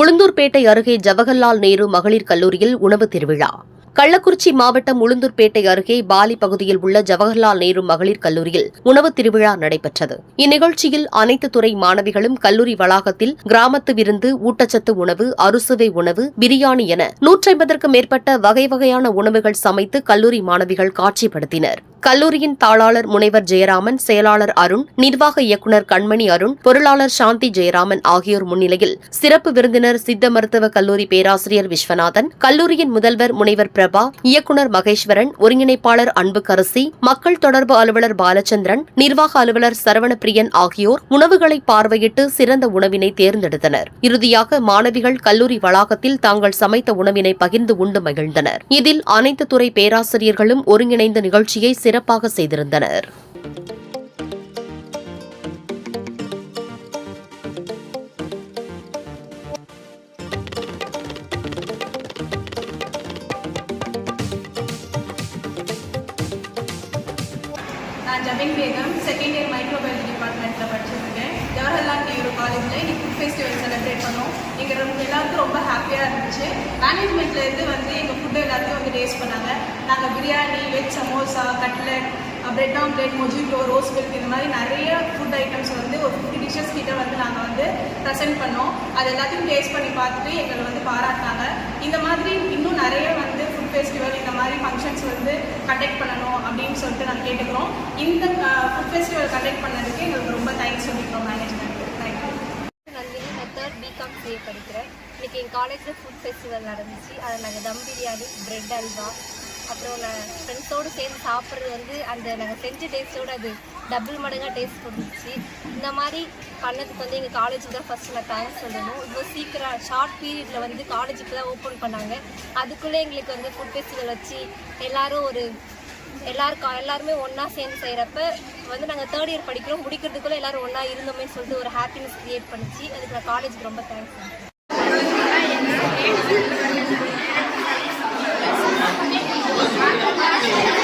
உளுந்தூர்பேட்டை அருகே ஜவஹர்லால் நேரு மகளிர் கல்லூரியில் உணவு திருவிழா. கள்ளக்குறிச்சி மாவட்டம் உளுந்தூர்பேட்டை அருகே பாலி பகுதியில் உள்ள ஜவஹர்லால் நேரு மகளிர் கல்லூரியில் உணவு திருவிழா நடைபெற்றது. இந்நிகழ்ச்சியில் அனைத்து துறை மாணவிகளும் கல்லூரி வளாகத்தில் கிராமத்து விருந்து ஊட்டச்சத்து உணவு அறுசுவை உணவு பிரியாணி என நூற்றைம்பதற்கும் மேற்பட்ட வகை வகையான உணவுகள் சமைத்து கல்லூரி மாணவிகள் காட்சிப்படுத்தினர். கல்லூரியின் தாளாளர் முனைவர் ஜெயராமன் செயலாளர் அருண் நிர்வாக இயக்குநர் கண்மணி அருண் பொருளாளர் சாந்தி ஜெயராமன் ஆகியோர் முன்னிலையில் சிறப்பு விருந்தினர் சித்த மருத்துவ கல்லூரி பேராசிரியர் விஸ்வநாதன் கல்லூரியின் முதல்வர் முனைவர் பிரபா இயக்குநர் மகேஸ்வரன் ஒருங்கிணைப்பாளர் அன்புக்கரசி மக்கள் தொடர்பு அலுவலர் பாலச்சந்திரன் நிர்வாக அலுவலர் சரவணப்பிரியன் ஆகியோர் உணவுகளை பார்வையிட்டு சிறந்த உணவினை தேர்ந்தெடுத்தனர். இறுதியாக மாணவிகள் கல்லூரி வளாகத்தில் தாங்கள் சமைத்த உணவினை பகிர்ந்து உண்டு மகிழ்ந்தனர். இதில் அனைத்து துறை பேராசிரியர்களும் ஒருங்கிணைந்த நிகழ்ச்சியை சிறப்பாக செய்திருந்தனர். நான் Jabin Begum second year microbiology டிபார்ட்மெண்ட்டில் படிச்சிருக்கேன். ஜவஹர்லால் நேரு காலேஜில் இன்னைக்கு ஃபுட் ஃபெஸ்டிவல் செலிப்ரேட் பண்ணோம். எங்கள் ரொம்ப எல்லாருக்கும் ரொம்ப ஹாப்பியாக இருந்துச்சு. மேனேஜ்மெண்ட்லேருந்து வந்து எங்கள் ஃபுட்டு எல்லாத்தையும் வந்து டேஸ்ட் பண்ணாங்க. நாங்கள் biryani veg samosa cutlet bread omelette mojito rose milk இந்த மாதிரி நிறைய ஃபுட் ஐட்டம்ஸ் வந்து ஒரு ஃபிஃப்டி டிஷஸ் கிட்ட வந்து நாங்கள் வந்து ப்ரெசென்ட் பண்ணோம். அது எல்லாத்தையும் டேஸ்ட் பண்ணி பார்த்துட்டு எங்களை வந்து பாராட்டினாங்க. இந்த மாதிரி இன்னும் நிறைய வந்து ஃபுட் ஃபெஸ்டிவல் இந்த மாதிரி ஃபங்க்ஷன்ஸ் வந்து கண்டக்ட் பண்ணணும் அப்படின்னு சொல்லிட்டு நாங்கள் கேட்டுக்கிறோம். இந்த ஃபுட் ஃபெஸ்டிவல் கண்டக்ட் பண்ணதுக்கு எங்களுக்கு ரொம்ப தேங்க்ஸ் சொல்லிக்கிறோம் மேனேஜ்மெண்ட் தேர்ட் படிக்கிறேன். இன்னைக்கு எங்கள் காலேஜில் ஃபுட் ஃபெஸ்டிவல் நடந்துச்சு. அதில் நாங்கள் தம் பிரியாணி பிரெட் அல்வா அப்புறம் நான் ஃப்ரெண்ட்ஸோடு சேர்ந்து சாப்பிட்றது வந்து அந்த நாங்கள் செஞ்ச டேஸ்ட்டோடு அது டபுள் மடங்காக டேஸ்ட் கொடுத்துச்சு. இந்த மாதிரி பண்ணதுக்கு வந்து எங்கள் காலேஜுக்கு தான் ஃபஸ்ட்டு நான் தேங்க்ஸ் சொல்லணும். இவ்வளோ சீக்கிரம் ஷார்ட் பீரியடில் வந்து காலேஜுக்கு தான் ஓப்பன் பண்ணாங்க. அதுக்குள்ளே எங்களுக்கு வந்து ஃபுட் ஃபெஸ்டிவல் வச்சு எல்லோரும் ஒரு எல்லாருக்கும் எல்லாருமே ஒன்றா சேர்ந்து செய்கிறப்ப வந்து நாங்கள் தேர்ட் இயர் படிக்கிறோம். முடிக்கிறதுக்குள்ளே எல்லாரும் ஒன்றா இருந்தோமே சொல்லிட்டு ஒரு ஹாப்பினஸ் க்ரியேட் பண்ணிச்சு. அதுக்கு நான் காலேஜுக்கு ரொம்ப தேங்க்ஸ் Thank